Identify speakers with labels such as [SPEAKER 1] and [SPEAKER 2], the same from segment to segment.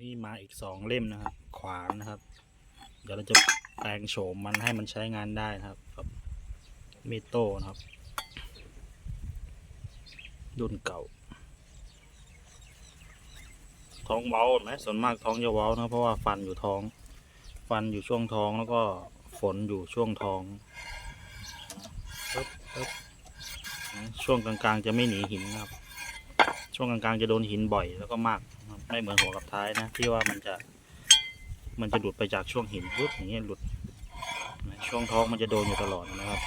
[SPEAKER 1] นี่มาอีกสองเล่มนะครับ ขวานนะครับ เดี๋ยวเราจะแปลงโฉมมันให้มันใช้งานได้นะครับกับมีโต้นะครับ รุ่นเก่า ท้องเว้าไหมส่วนมากท้องจะเว้านะเพราะว่าฟันอยู่ท้อง ฟันอยู่ช่วงท้องแล้วก็ฝนอยู่ช่วงท้องปึ๊บปึ๊บช่วงกลางๆจะไม่หนีหินนะครับ ช่วงกลางๆจะโดนหินบ่อยแล้วก็มาก ไม่เหมือนหัวกับท้ายนะที่ว่ามันจะ มันจะหลุดไปจากช่วงหินปุ๊บอย่างเงี้ยหลุดช่วงท้องมันจะโดนอยู่ตลอดนะครับ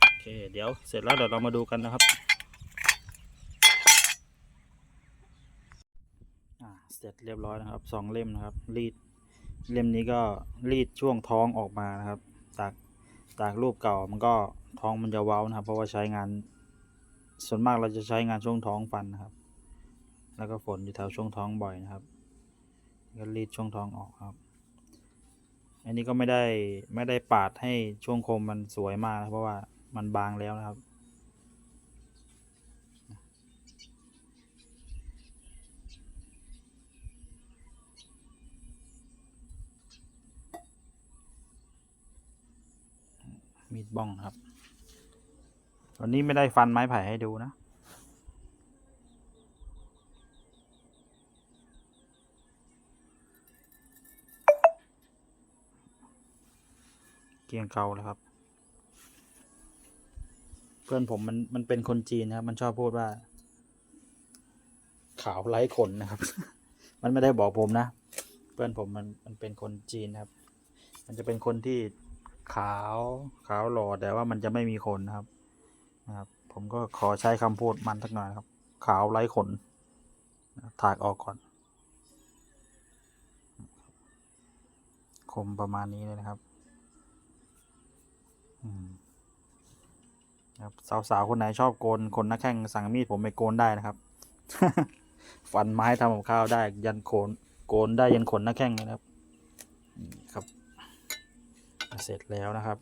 [SPEAKER 1] โอเค เดี๋ยวเสร็จแล้วเดี๋ยวเรามาดูกันนะครับอ่าเสร็จเรียบร้อยนะครับสองเล่มนะครับ รีดเล่มนี้ก็รีดช่วงท้องออกมานะครับ จากจากรูปเก่ามันก็ท้องมันจะเว้านะครับ เพราะว่าใช้งาน ส่วนมากเราจะใช้งานช่วงท้องฟันนะครับ แล้วก็ฝนอยู่แถวช่วงท้องบ่อยนะครับ ก็รีดช่วงท้องออกครับ อันนี้ก็ไม่ได้ไม่ได้ปาดให้ช่วงคมมันสวยมากนะเพราะว่ามันบางแล้วนะครับมีดบ้องครับวันนี้ไม่ได้ฟันไม้ไผ่ให้ดูนะ เกียงเกาแล้วครับ เพื่อนผมมันมันเป็นคนจีนนะครับ มันชอบพูดว่า ขาวไร้ขนนะครับ มันไม่ได้บอกผมนะ เพื่อนผมมันมันเป็นคนจีนครับ มันจะเป็นคนที่ขาวขาวหล่อแต่ว่ามันจะไม่มีขนนะครับนะครับ ผมก็ขอใช้คำพูดมันสักหน่อยครับ ขาวไร้ขนถากออกก่อน คมประมาณนี้เลยนะครับ ครับสาวๆคนไหนชอบโกนคนหน้าแข้งสั่งมีดผมไปโกนได้นะครับ ฟันไม้ทำกับข้าวได้ยันโคนโกนได้ยันขนหน้าแข้งเลยนะครับครับ เสร็จแล้วนะครับ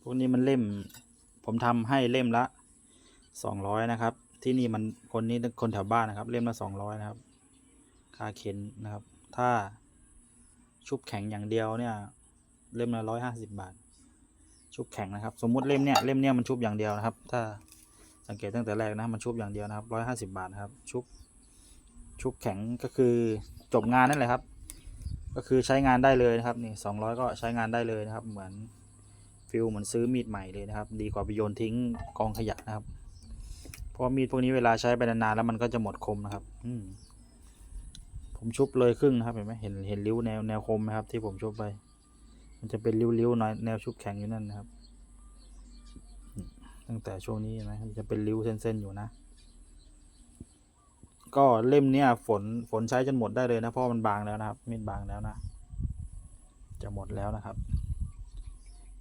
[SPEAKER 1] พวกนี้มันเล่ม ผมทำให้เล่มละสองร้อยนะครับ ที่นี่มันคนนี้คนแถวบ้านนะครับ เล่มละสองร้อยนะครับค่าเข็นนะครับ ถ้าชุบแข็งอย่างเดียวเนี่ย เล่มละร้อยห้าสิบบาท ชุบแข็งนะครับ สมมุติเล่มเนี้ยเล่มเนี้ยมันชุบอย่างเดียวนะครับ ถ้าสังเกตตั้งแต่แรกนะมันชุบอย่างเดียวนะครับร้อยห้าสิบาทนะครับชุบชุบแข็งก็คือจบงานนั่นแหละครับ ก็คือใช้งานได้เลยนะครับนี่สองร้อยก็ใช้งานได้เลยนะครับ เหมือนฟิลเหมือนซื้อมีดใหม่เลยนะครับ ดีกว่าไปโยนทิ้งกองขยะนะครับ เพราะมีดพวกนี้เวลาใช้ไปนานๆแล้วมันก็จะหมดคมนะครับ อืผมชุบเลยครึ่งนะครับเห็นไหมเห็นเห็นริ้วแนวแนวคมไหมครับที่ผมชุบไป มันจะเป็นริ้วๆหน่อยแนวชุบแข็งอยู่นั่นนะครับ ตั้งแต่ช่วงนี้นไหมมันจะเป็นริ้วเส้นๆอยู่นะ ก็เล่มเนี้ยฝนฝนใช้จนหมดได้เลยนะเพราะมันบางแล้วนะครับมีดบางแล้วนะ จะหมดแล้วนะครับ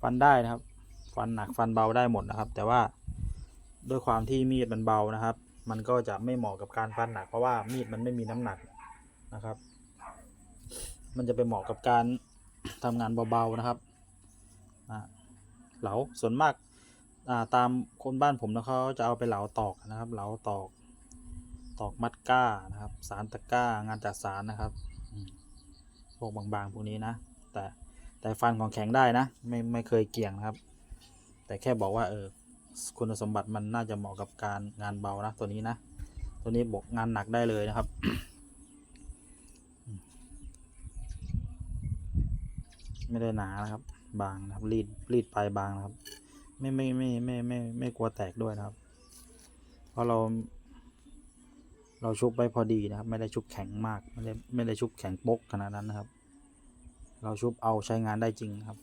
[SPEAKER 1] ฟันได้นะครับ ฟันหนักฟันเบาได้หมดนะครับ แต่ว่าด้วยความที่มีดมันเบานะครับ มันก็จะไม่เหมาะกับการฟันหนัก เพราะว่ามีดมันไม่มีน้ำหนักนะครับ มันจะไปเหมาะกับการ ทำงานเบาๆนะครับเหลาส่วนมากาตามคนบ้านผมนะเขาจะเอาไปเหลาตอกนะครับ เหลาตอก ตอกมัดก้านะครับ สารตะก้างานจัดสารนะครับพวกบางๆพวกนี้นะ แต่แต่ฟันของแข็งได้นะ ไม่ไม่เคยเกี่ยงนะครับ แต่แค่บอกว่าเออคุณสมบัติมันน่าจะเหมาะกับการงานเบานะตัวนี้นะ ตัวนี้บอกงานหนักได้เลยนะครับ ไม่ได้หนานะครับ บางนะครับ รีดรีดปลายบางนะครับ ไม่ไม่ไม่ไม่ไมไม่ไม่กลัวแตกด้วยนะครับ เพราะเรา เราชุบไว้พอดีนะครับ ไม่ได้ชุบแข็งมากไม่ได้ไม่ได้ชุบแข็งปกขนาดนั้นนะครับ เราชุบเอาใช้งานได้จริงครับ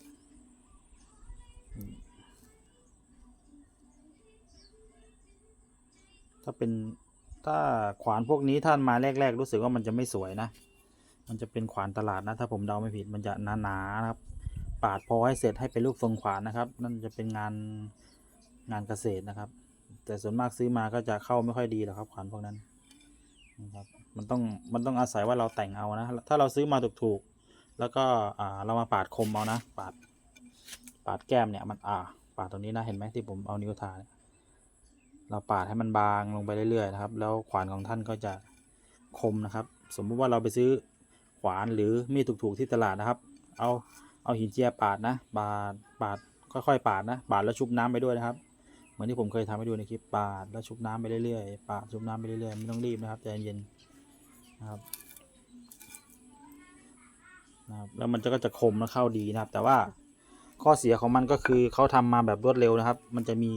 [SPEAKER 1] ถ้าเป็นถ้าขวานพวกนี้ท่านมาแรก ๆ รู้สึกว่ามันจะไม่สวยนะ มันจะเป็นขวานตลาดนะ ถ้าผมเดาไม่ผิดมันจะหนาๆนะครับ ปาดพอให้เสร็จให้เป็นรูปทรงขวานนะครับ นั่นจะเป็นงานงานเกษตรนะครับ แต่ส่วนมากซื้อมาก็จะเข้าไม่ค่อยดีหรอกครับขวานพวกนั้นนะครับมันต้องมันต้องอาศัยว่าเราแต่งเอานะ ถ้าเราซื้อมาถูกๆ แล้วก็อ่าเรามาปาดคมเอานะ ปาดปาดแก้มเนี่ยมันอ่า ปาดตรงนี้นะเห็นไหมที่ผมเอานิ้วทาเนี่ยเราปาดให้มันบางลงไปเรื่อยๆนะครับ แล้วขวานของท่านก็จะคมนะครับ สมมุติว่าเราไปซื้อ วานหรือมีดถูกๆที่ตลาดนะครับ เอาเอาหินเจียปาดนะปาดปาดค่อยๆปาดนะปาดแล้วชุบน้ำไปด้วยนะครับ เหมือนที่ผมเคยทำให้ดูในคลิปปาดแล้วชุบน้ำไปเรื่อยๆปาดชุบน้ำไปเรื่อยๆไม่ต้องรีบนะครับใจเย็นนะครับนะครับแล้วมันจะก็จะคมและเข้าดีนะครับ แต่ว่าข้อเสียของมันก็คือเขาทำมาแบบรวดเร็วนะครับ มันจะมี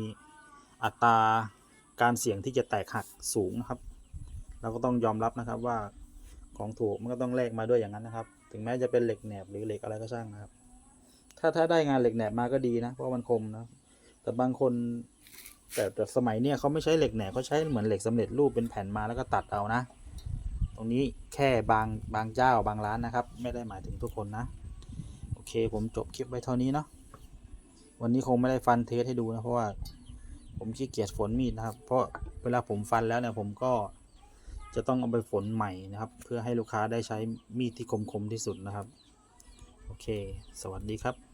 [SPEAKER 1] อัตราการเสี่ยงที่จะแตกหักสูงนะครับ เราก็ต้องยอมรับนะครับว่า ของถูกมันก็ต้องแลกมาด้วยอย่างนั้นนะครับ ถึงแม้จะเป็นเหล็กแหนบหรือเหล็กอะไรก็ช่างนะครับ ถ้าถ้าได้งานเหล็กแหนบมาก็ดีนะ เพราะมันคมนะ แต่บางคนแต่แต่สมัยเนี้ยเขาไม่ใช้เหล็กแหนบเขาใช้เหมือนเหล็กสำเร็จรูปเป็นแผ่นมาแล้วก็ตัดเอานะ ตรงนี้แค่บางบางเจ้าบางร้านนะครับ ไม่ได้หมายถึงทุกคนนะ โอเคผมจบคลิปไว้เท่านี้เนาะ วันนี้คงไม่ได้ฟันเทสให้ดูนะเพราะว่าผมขี้เกียจฝนมีดนะครับ เพราะเวลาผมฟันแล้วเนี่ยผมก็ จะต้องเอาไปฝนใหม่นะครับ เพื่อให้ลูกค้าได้ใช้มีดที่คมคมที่สุดนะครับ โอเค สวัสดีครับ